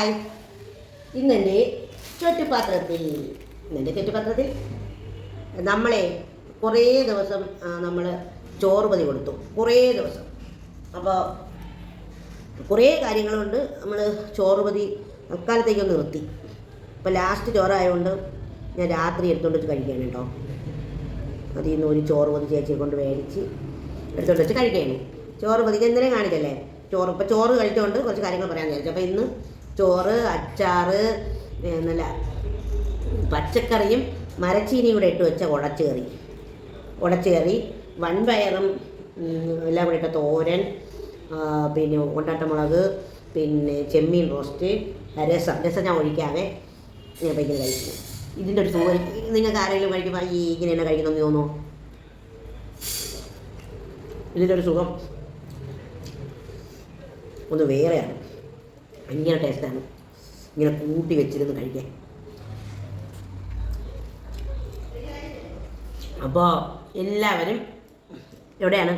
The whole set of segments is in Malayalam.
ഹായ് ഇന്നെന്റെ ചുറ്റുപാത്രത്തിൽ ഇന്നെന്റെ ചുറ്റുപാത്രത്തിൽ നമ്മളെ കുറേ ദിവസം നമ്മൾ ചോറ് പതി കൊടുത്തു. കുറേ ദിവസം. അപ്പോൾ കുറേ കാര്യങ്ങളുണ്ട് നമ്മൾ ചോറ് പതി തൽക്കാലത്തേക്കൊന്ന് നിർത്തി. അപ്പോൾ ലാസ്റ്റ് ചോറായതുകൊണ്ട് ഞാൻ രാത്രി എടുത്തുകൊണ്ട് വെച്ച് കഴിക്കാൻ കേട്ടോ. അതിൽ നിന്ന് ഒരു ചോറ് പതി ചേച്ചിയെ കൊണ്ട് മേടിച്ച് എടുത്തുകൊണ്ട് വെച്ച് കഴിക്കാനും ചോറ് പതി എന്തിനേ കാണിക്കല്ലേ? ചോറ് ഇപ്പോൾ ചോറ് കഴിച്ചുകൊണ്ട് കുറച്ച് കാര്യങ്ങൾ പറയാൻ വിചാരിച്ചു. അപ്പോൾ ഇന്ന് ചോറ് അച്ചാറ് നല്ല പച്ചക്കറിയും മരച്ചീനിയും ഇട്ട് വെച്ച ഉടച്ചേറി. ഉടച്ചേറി വൻപയറും എല്ലാം കൂടെ ഇട്ട തോരൻ പിന്നെ കൊണ്ടാട്ടമുളക് പിന്നെ ചെമ്മീൻ റോസ്റ്റ് രസം. രസം ഞാൻ ഒഴിക്കാതെ ഞാൻ ഭയങ്കര കഴിക്കും. ഇതിന്റെ ഒരു തോരൻ നിങ്ങൾക്ക് ആരെങ്കിലും കഴിക്കുമ്പോൾ ഈ ഇങ്ങനെ തന്നെ കഴിക്കണമെന്ന് തോന്നുന്നു? ഇതിന്റെ ഒരു സുഖം. ഒന്ന് വേറെയാണ്. ഭയങ്കര ടേസ്റ്റാണ് ഇങ്ങനെ കൂട്ടി വെച്ചിരുന്ന് കഴിക്കാൻ. അപ്പോൾ എല്ലാവരും എവിടെയാണ്?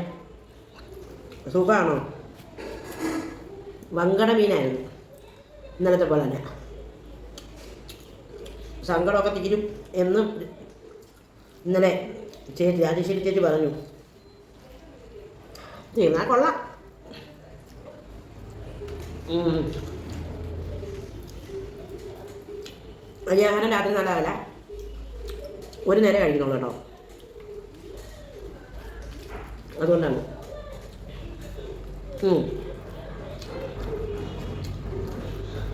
സുഖമാണോ വങ്കട മീനായിരുന്നു. ഇന്നലത്തെ പോലെ തന്നെ സങ്കടമൊക്കെ തീരും എന്ന് ഇന്നലെ ചേച്ചി രാജേശ്വരി ചേച്ചി പറഞ്ഞു. തീർന്നാൽ കൊള്ളാം. ഉം. അരി രാത്രി നല്ലതല്ല ഒരു നേരം കഴിക്കണുള്ളൂ കേട്ടോ. അതുകൊണ്ടാണ്.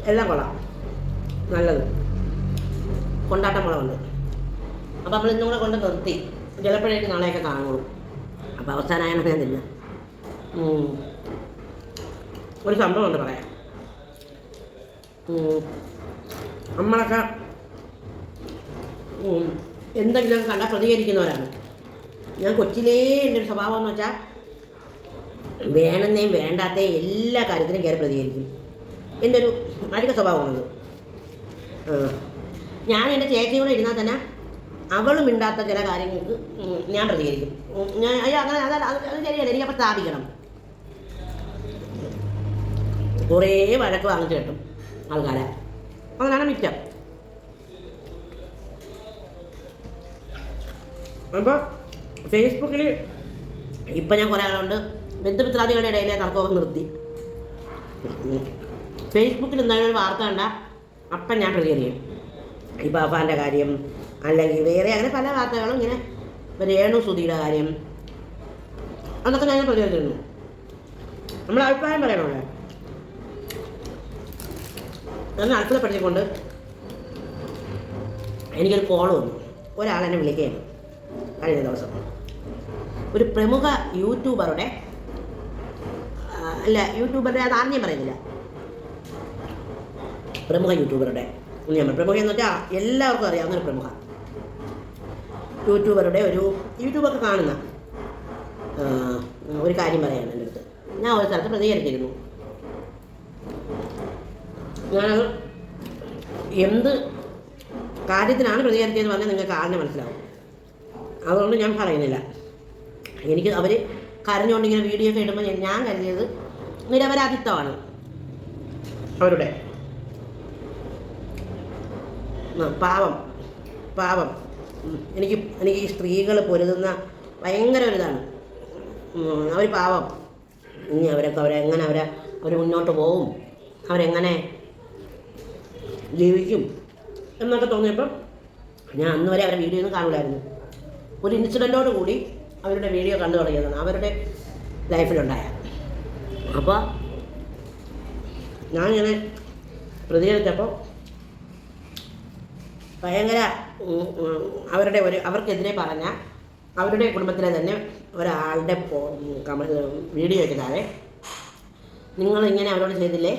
എല്ലാം കൊള്ളാം. നല്ലത്. കൊണ്ടാട്ടം മുളകുണ്ട് അപ്പോൾ നമ്മൾ ഇന്നും കൂടെ കൊണ്ട് നിർത്തി. ചിലപ്പോഴേക്ക് നാളെയൊക്കെ കാണുള്ളൂ. അപ്പോൾ അവസാനമായാണ് ഞാൻ തിന്ന. ഒരു സംഭവമുണ്ട് പറയാം. നമ്മളൊക്കെ എന്തെങ്കിലും കണ്ടാൽ പ്രതികരിക്കുന്നവരാണ്. ഞാൻ കൊച്ചിലേ എന്റെ ഒരു സ്വഭാവം എന്ന് വെച്ചാൽ വേണമെന്നേയും വേണ്ടാത്ത എല്ലാ കാര്യത്തിനും കയറി പ്രതികരിക്കും. എന്റെ ഒരു അധിക സ്വഭാവമാണത്. ഞാൻ എന്റെ ചേച്ചിയോടെ ഇരുന്നാൽ തന്നെ അവളും ഇണ്ടാത്ത ചില കാര്യങ്ങൾക്ക് ഞാൻ പ്രതികരിക്കും. ഞാൻ അയ്യോ അങ്ങനെ അത് അത് ശരിയല്ല. എനിക്കപ്പോൾ സ്ഥാപിക്കണം. കുറേ വഴക്ക് വാങ്ങിച്ചു കിട്ടും ആൾക്കാരെ. അങ്ങനെയാണ് മിച്ചം. അപ്പോൾ ഫേസ്ബുക്കിൽ ഇപ്പം ഞാൻ കുറേ ആളുണ്ട്. ബന്ധുമിത്രാദികളുടെ ഇടയിലെ തർക്കമൊക്കെ നിർത്തി. ഫേസ്ബുക്കിൽ എന്തായാലും ഒരു വാർത്ത കണ്ട അപ്പം ഞാൻ പ്രതികരിക്കും ഈ ബാബാന്റെ കാര്യം അല്ലെങ്കിൽ വേറെ അങ്ങനെ പല വാർത്തകളും ഇങ്ങനെ രേണു സുധിയുടെ കാര്യം അതൊക്കെ ഞാൻ പ്രതികരിച്ചിരുന്നു. നമ്മൾ അഭിപ്രായം പറയണമല്ലോ എന്നെ അത്ഭുതപ്പെടുത്തിക്കൊണ്ട് എനിക്കൊരു കോൾ വന്നു. ഒരാളെന്നെ വിളിക്കുകയാണ് കഴിഞ്ഞ ദിവസം ഒരു പ്രമുഖ യൂട്യൂബറുടെ അല്ല യൂട്യൂബറുടെ അത് ആദ്യം പറയുന്നില്ല. പ്രമുഖ യൂട്യൂബറുടെ ഞാൻ പ്രമുഖ എന്ന് വെച്ചാൽ എല്ലാവർക്കും അറിയാവുന്ന ഒരു പ്രമുഖ. യൂട്യൂബറുടെ ഒരു യൂട്യൂബൊക്കെ കാണുന്ന ഒരു കാര്യം പറയാണ് എന്റെ അടുത്ത്. ഞാൻ ഒരു സ്ഥലത്ത് പ്രതികരിച്ചിരുന്നു. ഞാനത് എന്ത് കാര്യത്തിനാണ് പ്രതികരിച്ചതെന്ന് പറഞ്ഞാൽ നിങ്ങൾക്ക് ആദ്യം മനസ്സിലാവും. അതുകൊണ്ട് ഞാൻ പറയുന്നില്ല. എനിക്ക് അവർ കരഞ്ഞുകൊണ്ട് ഇങ്ങനെ വീഡിയോ ഒക്കെ ഇടുമ്പോൾ ഞാൻ- കരുതിയത് നിരപരാധിത്വമാണ്. അവരുടെ? പാവം. പാവം. എനിക്ക് എനിക്ക് ഈ സ്ത്രീകൾ പൊരുതുന്ന ഭയങ്കര ഒരിതാണ് അവർ പാവം. ഇനി അവരൊക്കെ അവരെങ്ങനെ അവരെ അവർ മുന്നോട്ട് പോവും? അവരെങ്ങനെ ജീവിക്കും? എന്നൊക്കെ തോന്നിയപ്പം ഞാൻ അന്ന് വരെ അവരെ വീഡിയോ ഒന്നും കാണില്ലായിരുന്നു ഒരു ഇൻസിഡന്റോട് കൂടി അവരുടെ വീഡിയോ കണ്ടു തുടങ്ങിയതാണ്. അവരുടെ ലൈഫിലുണ്ടായ. അപ്പോൾ ഞാനിങ്ങനെ പ്രതികരിച്ചപ്പോൾ ഭയങ്കര അവരുടെ ഒരു അവർക്കെതിരെ പറഞ്ഞ അവരുടെ കുടുംബത്തിലെ തന്നെ ഒരാളുടെ വീഡിയോ വീഡിയോയ്ക്ക് താഴെ നിങ്ങളിങ്ങനെ അവരോട് ചെയ്തില്ലേ?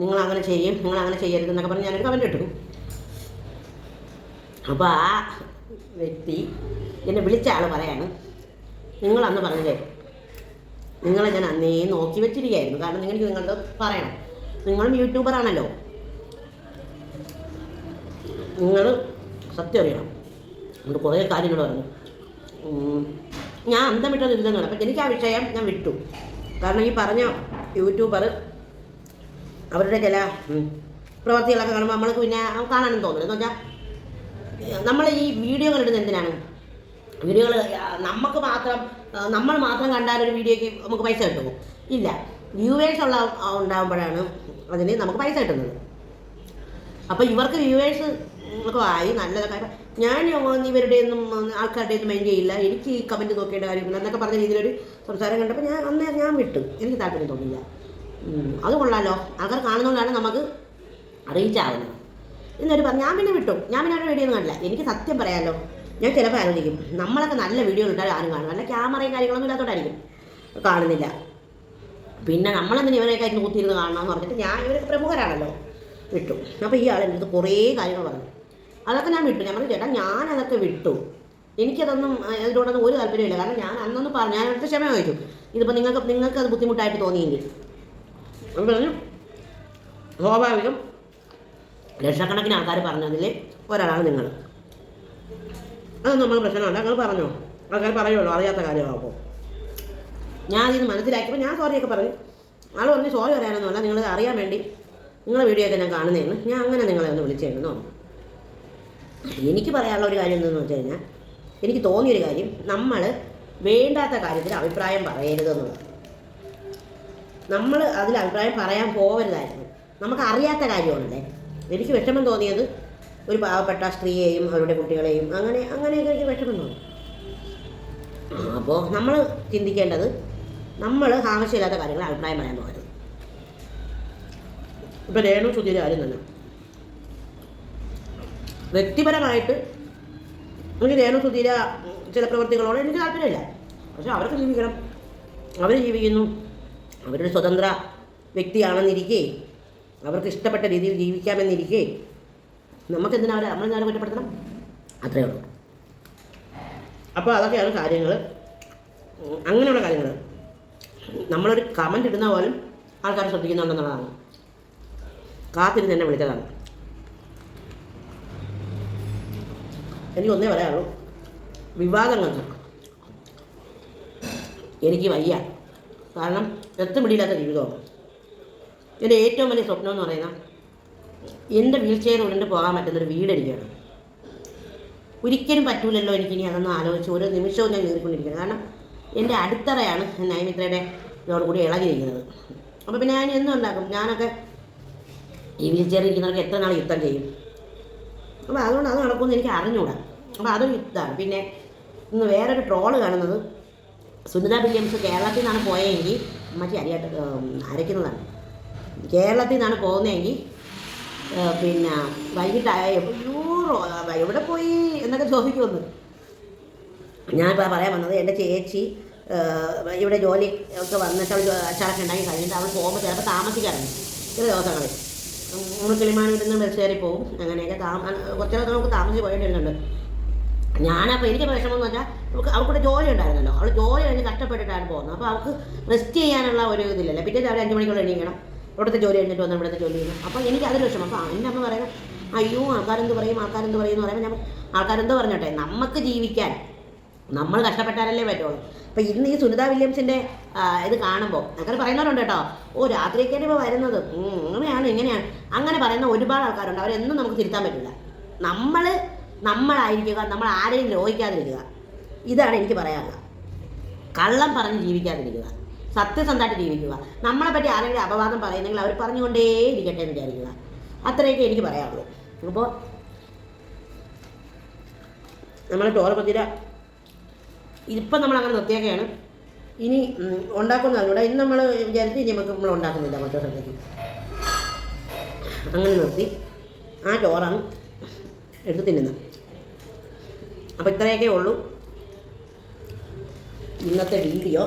നിങ്ങൾ അങ്ങനെ ചെയ്യും നിങ്ങൾ അങ്ങനെ ചെയ്യരുതെന്നൊക്കെ പറഞ്ഞ് ഞാനൊരു കമന്റ് ഇട്ടു. അപ്പോൾ ആ വ്യക്തി എന്നെ വിളിച്ച ആൾ പറയാണ് നിങ്ങൾ അന്ന് പറഞ്ഞില്ലേ നിങ്ങളെ ഞാൻ അന്നേ നോക്കി വെച്ചിരിക്കുകയായിരുന്നു. കാരണം നിങ്ങൾക്ക് നിങ്ങളുടെ പറയണം. നിങ്ങളും യൂട്യൂബറാണല്ലോ നിങ്ങൾ സത്യം അറിയണം. അതുകൊണ്ട് കുറേ കാര്യങ്ങൾ പറഞ്ഞു. ഞാൻ അന്തം വിട്ടത് ഇല്ലെന്ന് പറഞ്ഞു. അപ്പം എനിക്ക് ആ വിഷയം ഞാൻ വിട്ടു. കാരണം ഈ പറഞ്ഞ യൂട്യൂബർ അവരുടെ ചില പ്രവർത്തികളൊക്കെ കാണുമ്പോൾ നമ്മൾക്ക് പിന്നെ കാണാനും തോന്നില്ല എന്ന് വെച്ചാൽ നമ്മൾ ഈ വീഡിയോകൾ ഇടുന്നത് എന്തിനാണ്? വീഡിയോകൾ നമുക്ക് മാത്രം നമ്മൾ മാത്രം കണ്ടാൽ ഒരു വീഡിയോയ്ക്ക് നമുക്ക് പൈസ കിട്ടുമോ? ഇല്ല. വ്യൂവേഴ്സ് ഉള്ള ഉണ്ടാകുമ്പോഴാണ് അതിന് നമുക്ക് പൈസ കിട്ടുന്നത്. അപ്പോൾ ഇവർക്ക് വ്യൂവേഴ്സ് ഒക്കെ ആയി നല്ലതൊക്കെ. ഞാൻ ഇവരുടെ ഒന്നും ആൾക്കാരുടെ ഒന്നും മൈൻഡ് ചെയ്യില്ല. എനിക്ക് ഈ കമന്റ് നോക്കേണ്ട കാര്യമില്ല എന്നൊക്കെ പറഞ്ഞ രീതിയിലൊരു സംസാരം കണ്ടപ്പോൾ ഞാൻ അന്നേ ഞാൻ വിട്ടു. എനിക്ക് താല്പര്യം തോന്നില്ല അത് കൊള്ളാലോ. ആൾക്കാർ കാണുന്നതുകൊണ്ടാണ് നമുക്ക് റീച്ച് എന്നൊരു പറഞ്ഞു ഞാൻ പിന്നെ വിട്ടു. ഞാൻ പിന്നെ അവരുടെ വീഡിയോ ഒന്നും കണ്ടില്ല. എനിക്ക് സത്യം പറയാമല്ലോ ഞാൻ ചിലപ്പോൾ ആലോചിക്കും. നമ്മളൊക്കെ നല്ല വീഡിയോ ഇട്ടാൽ ആരും കാണും. നല്ല ക്യാമറയും കാര്യങ്ങളൊന്നും ഇല്ലാത്തതുകൊണ്ടായിരിക്കും കാണുന്നില്ല. പിന്നെ നമ്മളെന്തിനും ഇവരെയൊക്കെ നൂത്തിയിരുന്ന് കാണണമെന്ന് പറഞ്ഞിട്ട് ഞാൻ ഇവരൊക്കെ പ്രമുഖരാണല്ലോ. വിട്ടു. അപ്പോൾ ഈ ആൾ അടുത്ത് കുറേ കാര്യങ്ങൾ പറഞ്ഞു. അതൊക്കെ ഞാൻ വിട്ടു. ഞാൻ പറഞ്ഞു ചേട്ടാ ഞാൻ അതൊക്കെ വിട്ടു. എനിക്കതൊന്നും അതിനോടൊന്നും ഒരു താല്പര്യമില്ല കാരണം ഞാൻ അന്നൊന്നും പറഞ്ഞു ഞാൻ അടുത്ത ക്ഷമ ചോദിച്ചു. ഇതിപ്പോൾ നിങ്ങൾക്ക് നിങ്ങൾക്ക് അത് ബുദ്ധിമുട്ടായിട്ട് തോന്നിയെങ്കിൽ. പറഞ്ഞു സ്വാഭാവികം ലക്ഷക്കണക്കിന് ആൾക്കാർ പറഞ്ഞതിൽ ഒരാളാണ് നിങ്ങൾ അതൊന്നും നമ്മൾ പ്രശ്നമല്ല നിങ്ങൾ പറഞ്ഞോ. ആൾക്കാർ പറയുള്ളൂ അറിയാത്ത കാര്യമാകുമ്പോൾ ഞാൻ ഇത് മനസ്സിലാക്കിയപ്പോൾ ഞാൻ സോറിയൊക്കെ പറഞ്ഞു ആൾ പറഞ്ഞ് സോറി പറയാനൊന്നുമല്ല നിങ്ങൾ അറിയാൻ വേണ്ടി നിങ്ങളെ വീഡിയോ ഒക്കെ ഞാൻ കാണുന്നതാണ് ഞാൻ അങ്ങനെ നിങ്ങളെ ഒന്ന് വിളിച്ചിരുന്നു. എനിക്ക് പറയാനുള്ള ഒരു കാര്യം എന്തെന്ന് വെച്ച് കഴിഞ്ഞാൽ എനിക്ക് തോന്നിയൊരു കാര്യം നമ്മൾ വേണ്ടാത്ത കാര്യത്തിൽ അഭിപ്രായം പറയരുതെന്നുള്ളത് നമ്മൾ അതിൽ അഭിപ്രായം പറയാൻ പോകരുതായിരുന്നു നമുക്ക് അറിയാത്ത കാര്യമാണല്ലേ? എനിക്ക് വിഷമം തോന്നിയത് ഒരു പാവപ്പെട്ട സ്ത്രീയെയും അവരുടെ കുട്ടികളെയും അങ്ങനെ അങ്ങനെയൊക്കെ എനിക്ക് വിഷമം തോന്നി. അപ്പോൾ നമ്മൾ ചിന്തിക്കേണ്ടത് നമ്മൾ ആവശ്യമില്ലാത്ത കാര്യങ്ങൾ അഭിപ്രായം പറയാൻ പോകരുത്. ഇപ്പം രേണു സുധീര കാര്യം തന്നെ വ്യക്തിപരമായിട്ട് എനിക്ക് രേണു സുധീര ചില പ്രവൃത്തികളോട് എനിക്ക് താല്പര്യമില്ല. പക്ഷെ അവർക്ക് ജീവിക്കണം. അവർ ജീവിക്കുന്നു. അവരൊരു സ്വതന്ത്ര വ്യക്തിയാണെന്നിരിക്കെ അവർക്ക് ഇഷ്ടപ്പെട്ട രീതിയിൽ ജീവിക്കാമെന്നിരിക്കെ നമുക്കെന്തിനാ അവരെ നമ്മളെന്തായാലും കുറ്റപ്പെടുത്തണം അത്രയേ ഉള്ളൂ. അപ്പോൾ അതൊക്കെയാണ് കാര്യങ്ങൾ അങ്ങനെയുള്ള കാര്യങ്ങൾ നമ്മളൊരു കമന്റ് ഇടുന്ന പോലും ആൾക്കാർ ശ്രദ്ധിക്കുന്നുണ്ടെന്നുള്ളതാണ്. കാത്തിരുന്ന് എന്നെ വിളിച്ചതാണ്. എനിക്ക് ഒന്നേ പറയാനുള്ളൂ. വിവാദങ്ങൾക്ക് എനിക്ക് വയ്യ. കാരണം എത്തുപിടിയില്ലാത്ത ജീവിതമാണ്. എന്റെ ഏറ്റവും വലിയ സ്വപ്നം എന്ന് പറയുന്നത് എന്റെ വീൽ ചെയർ ഉരുണ്ട് പോകാൻ പറ്റുന്നൊരു വീട് എനിക്കാണ്. ഒരിക്കലും പറ്റൂലല്ലോ എനിക്കിനി അതൊന്നും ആലോചിച്ച് ഓരോ നിമിഷവും ഞാൻ കയറിക്കൊണ്ടിരിക്കുന്നത് കാരണം എന്റെ അടിത്തറയാണ് നൈമിത്രയുടെ ഇതോട് കൂടി ഇളകിയിരിക്കുന്നത്. അപ്പോൾ പിന്നെ ഞാൻ എന്നും ഉണ്ടാക്കും? ഞാനൊക്കെ ഈ വീൽ ചെയർ ഇരിക്കുന്നവർക്ക് എത്ര നാൾ യുദ്ധം ചെയ്യും? അപ്പോൾ അതുകൊണ്ട് അത് നടക്കുമെന്ന് എനിക്ക് അറിഞ്ഞൂടാ അപ്പോൾ അതൊരു യുദ്ധമാണ് പിന്നെ ഇന്ന് വേറൊരു ട്രോൾ കാണുന്നത് സുനിത വില്യംസ് കേരളത്തിൽ നിന്നാണ് പോയതെങ്കിൽ മറ്റേ അരിയായിട്ട് അരയ്ക്കുന്നതാണ്. കേരളത്തിൽ നിന്നാണ് പോകുന്നതെങ്കിൽ പിന്നെ വൈകിട്ടായ യൂറോ എവിടെ പോയി എന്നൊക്കെ ചോദിക്കുമെന്ന് ഞാനിപ്പോൾ പറയാൻ വന്നത് എന്റെ ചേച്ചി ഇവിടെ ജോലി ഒക്കെ വന്നിട്ട് അവൾ അച്ചാറൊക്കെ ഉണ്ടാക്കി കഴിഞ്ഞിട്ട് അവൾ പോകുമ്പോൾ ചിലപ്പോൾ താമസിക്കാറുണ്ട് ചില ദിവസങ്ങളിൽ. നമ്മൾ കിളിമാനൂരിൽ നിന്ന് ബസ് കയറി പോകും അങ്ങനെയൊക്കെ താമ കുറച്ച് ദിവസം നമുക്ക് താമസിച്ച് പോയിട്ട് വരുന്നുണ്ട് ഞാനപ്പോൾ എനിക്ക് വിഷമം എന്ന് വെച്ചാൽ അവൾക്ക് അവൾക്കൂടെ ജോലി ഉണ്ടായിരുന്നല്ലോ. അവൾ ജോലി കഴിഞ്ഞ് കഷ്ടപ്പെട്ടിട്ടാണ് പോകുന്നത്. അപ്പോൾ അവൾക്ക് റെസ്റ്റ് ചെയ്യാനുള്ള ഒരു ഇതില്ലല്ലോ. പിറ്റേ രാവിലെ അഞ്ച് മണിക്കുള്ള എണീക്കണം. ഇവിടുത്തെ ജോലി കഴിഞ്ഞിട്ട് വന്ന് ഇവിടുത്തെ ജോലി ചെയ്യണം അപ്പോൾ എനിക്ക് അതൊരു വിഷമം. അപ്പോൾ എന്റെ അമ്മ പറയുന്നത് അയ്യോ ആൾക്കാരെന്ത് പറയും ആൾക്കാരെന്ത് പറയും എന്ന് പറയുമ്പോൾ ഞാൻ ആൾക്കാരെന്ത് പറഞ്ഞോട്ടെ നമുക്ക് ജീവിക്കാൻ നമ്മൾ കഷ്ടപ്പെട്ടാലല്ലേ പറ്റുള്ളൂ. അപ്പോൾ ഇന്ന് ഈ സുനിത വില്യംസിന്റെ ഇത് കാണുമ്പോൾ അങ്ങനെ പറയുന്നവരുണ്ട് കേട്ടോ. ഓ രാത്രിയൊക്കെയാണ് ഇപ്പോൾ വരുന്നത്. അങ്ങനെയാണ് ഇങ്ങനെയാണ് അങ്ങനെ പറയുന്ന ഒരുപാട് ആൾക്കാരുണ്ട്. അവരെന്നും നമുക്ക് തിരുത്താൻ പറ്റില്ല. നമ്മൾ നമ്മളായിരിക്കുക നമ്മൾ ആരെയും ദ്രോഹിക്കാതിരിക്കുക. ഇതാണ് എനിക്ക് പറയാനുള്ളത്. കള്ളം പറഞ്ഞ് ജീവിക്കാതിരിക്കുക. സത്യസന്ധമായിട്ട് ജീവിക്കുക. നമ്മളെ പറ്റി ആരെങ്കിലും അപവാദം പറയുന്നെങ്കിൽ അവർ പറഞ്ഞുകൊണ്ടേ ഇരിക്കട്ടെ എന്ന് വിചാരിക്കുക. അത്രയൊക്കെ എനിക്ക് പറയാനുള്ളൂ. അപ്പോൾ നമ്മൾ ടോറപ്പത്തിര ഇപ്പം നമ്മളങ്ങനെ നിർത്തിയൊക്കെയാണ്. ഇനി ഉണ്ടാക്കുന്ന ഉണ്ടാക്കുന്നത് ഇന്ന് നമ്മൾ വിചാരിച്ച് ഇനി നമുക്ക് നമ്മൾ ഉണ്ടാക്കുന്നില്ല മറ്റൊരു ദിവസത്തേക്ക് അങ്ങനെ നിർത്തി. ആ ചോറാണ് എടുത്ത് തിന്നുന്നത് അപ്പോൾ ഇത്രയൊക്കെ ഉള്ളൂ. ഇന്നത്തെ വീഡിയോ.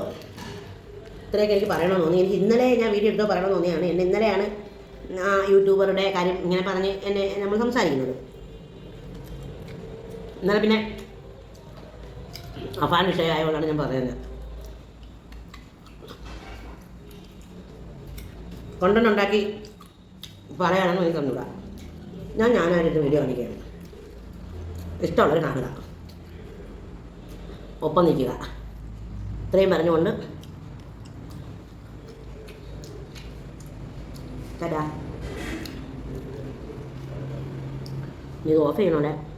ഇത്രയൊക്കെ എനിക്ക് പറയണമെന്ന് തോന്നി. എനിക്ക് ഇന്നലെ ഞാൻ വീഡിയോ എടുത്തോ പറയണമെന്ന് തോന്നിയാണ്. എന്നെ ഇന്നലെയാണ് ആ യൂട്യൂബറുടെ കാര്യം ഇങ്ങനെ പറഞ്ഞ് എന്നെ നമ്മൾ സംസാരിക്കുന്നത്. ഇന്നലെ പിന്നെ അഫാൻ വിഷയമായതുകൊണ്ടാണ് ഞാൻ പറയുന്നത് കൊണ്ടുണ്ടാക്കി പറയുകയാണെന്ന് എനിക്ക് തന്നൂടാ ഞാൻ ഞാനായിട്ട് വീഡിയോ കാണിക്കുകയാണ്. ഇഷ്ടമുള്ളവർ കാണുക. ഒപ്പം നിൽക്കുക. ഇത്രയും പറഞ്ഞുകൊണ്ട് Mình gõ phim.